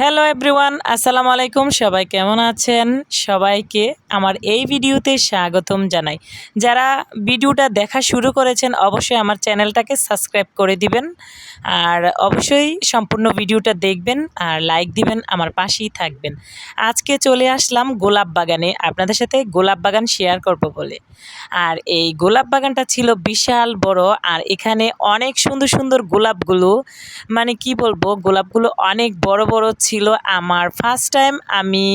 Hello everyone আসসালামু আলাইকুম সবাই কেমন আছেন? সবাইকে আমার এই ভিডিওতে স্বাগতম জানাই। যারা ভিডিওটা দেখা শুরু করেছেন, অবশ্যই আমার চ্যানেলটাকে সাবস্ক্রাইব করে দিবেন। আর অবশ্যই সম্পূর্ণ ভিডিওটা দেখবেন আর লাইক দিবেন, আমার পাশেই থাকবেন। আজকে চলে আসলাম গোলাপ বাগানে। আপনাদের সাথে গোলাপ বাগান শেয়ার করব বলে। আর এই গোলাপ বাগানটা ছিল বিশাল বড় আর এখানে অনেক সুন্দর সুন্দর গোলাপগুলো মানে কি বলব, গোলাপগুলো অনেক বড় বড় ছিল আমার ফার্স্ট টাইম আমি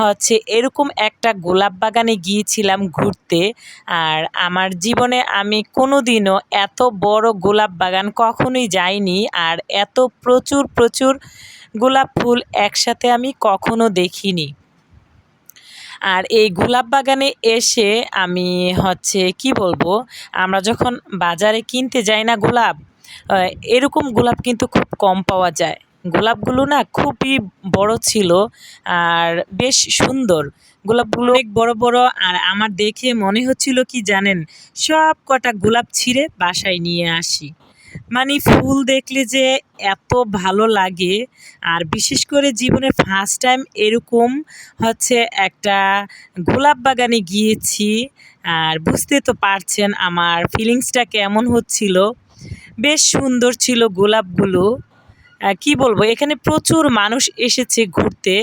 হচ্ছে এরকম একটা গোলাপ বাগানে গিয়েছিলাম ঘুরতে। আর আমার জীবনে আমি কোনো দিনও এত বড় গোলাপ বাগান কখনোই যাইনি। আর এত প্রচুর প্রচুর গোলাপ ফুল একসাথে আমি কখনো দেখিনি। আর এই গোলাপ বাগানে এসে আমি হচ্ছে কি বলব, আমরা যখন বাজারে কিনতে যাই না গোলাপ এরকম গোলাপ কিন্তু খুব কম পাওয়া যায়। গোলাপগুলো না খুবই বড় ছিল আর বেশ সুন্দর। গোলাপগুলো অনেক বড় বড় আর আমার দেখে মনে হচ্ছিল কি জানেন, সব কটা গোলাপ ছিঁড়ে বাসায় নিয়ে আসি। মানে ফুল দেখলে যে এত ভালো লাগে আর বিশেষ করে জীবনে ফার্স্ট টাইম এরকম হচ্ছে একটা গোলাপ বাগানে গিয়েছি আর বুঝতে তো পারছেন আমার ফিলিংসটা কেমন হচ্ছিল। বেশ সুন্দর ছিল গোলাপগুলো। কি বলব? এখানে প্রচুর মানুষ এসেছে ঘুরতে,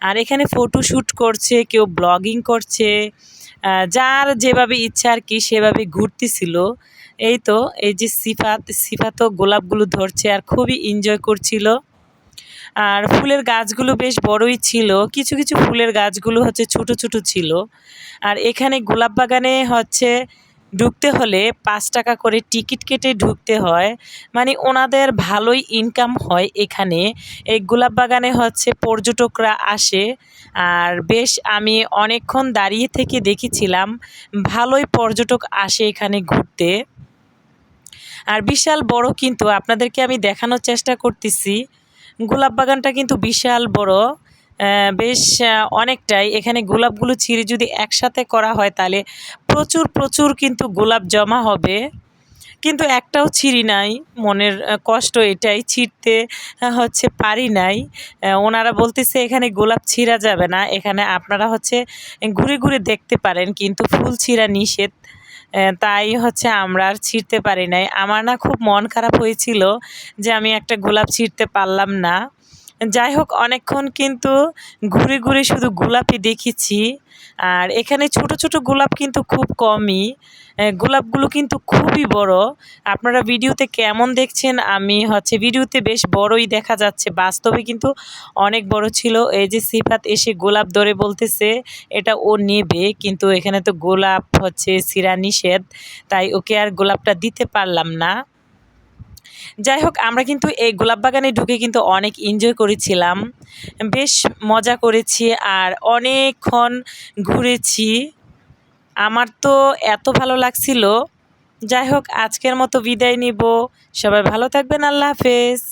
আর এখানে ফটোশ্যুট করছে, কেউ ব্লগিং করছে যার যেভাবে ইচ্ছা আর কি সেভাবে ঘুরতেছিল। এই তো, এই যে সিফাত সিফাতও গোলাপগুলো ধরছে আর খুবই এনজয় করছিল। আর ফুলের গাছগুলো বেশ বড়ই ছিল, কিছু কিছু ফুলের গাছগুলো হচ্ছে ছোট ছোট ছিল। আর এখানে গোলাপ বাগানে হচ্ছে ঢুকতে হলে পাঁচ টাকা করে টিকিট কেটে ঢুকতে হয়। মানে ওনাদের ভালোই ইনকাম হয় এখানে। এই গোলাপ বাগানে হচ্ছে পর্যটকরা আসে। আর বেশ আমি অনেকক্ষণ দাঁড়িয়ে থেকে দেখেছিলাম, ভালোই পর্যটক আসে এখানে ঘুরতে। আর বিশাল বড় কিন্তু, আপনাদেরকে আমি দেখানোর চেষ্টা করতেছি। গোলাপ বাগানটা কিন্তু বিশাল বড়। বেশ অনেকটাই। এখানে গোলাপগুলো ছিঁড়ে যদি একসাথে করা হয় তাহলে প্রচুর প্রচুর কিন্তু গোলাপ জমা হবে। কিন্তু একটাও ছিঁড়ি নাই। মনের কষ্ট এটাই। ছিঁড়তে হচ্ছে পারি নাই। ওনারা বলতেছে, এখানে গোলাপ ছিঁড়া যাবে না। এখানে আপনারা হচ্ছে ঘুরে ঘুরে দেখতে পারেন। কিন্তু ফুল ছিঁড়া নিষেধ। তাই হচ্ছে আমরা আর ছিঁড়তে পারি নাই। আমার না খুব মন খারাপ হয়েছিল যে আমি একটা গোলাপ ছিঁড়তে পারলাম না। যাই হোক অনেকক্ষণ কিন্তু ঘুরে ঘুরে শুধু গোলাপই দেখেছি। আর এখানে ছোট ছোট গোলাপ কিন্তু খুব কমই। গোলাপগুলো কিন্তু খুবই বড়। আপনারা ভিডিওতে কেমন দেখছেন আমি হচ্ছে ভিডিওতে বেশ বড়ই দেখা যাচ্ছে। বাস্তবে কিন্তু অনেক বড় ছিল। এই যে সিফাত এসে গোলাপ ধরে বলতেছে, এটা ও নেবে। কিন্তু এখানে তো গোলাপ হচ্ছে সিরা নিষেধ। তাই ওকে আর গোলাপটা দিতে পারলাম না। যাই হোক, আমরা কিন্তু এই গোলাপ বাগানে ঢুকে কিন্তু অনেক এনজয় করেছিলাম। বেশ মজা করেছি আর অনেকক্ষণ ঘুরেছি। আমার তো এত ভালো লাগছিল। যাই হোক, আজকের মতো বিদায় নিব। সবাই ভালো থাকবেন, আল্লাহ হাফেজ।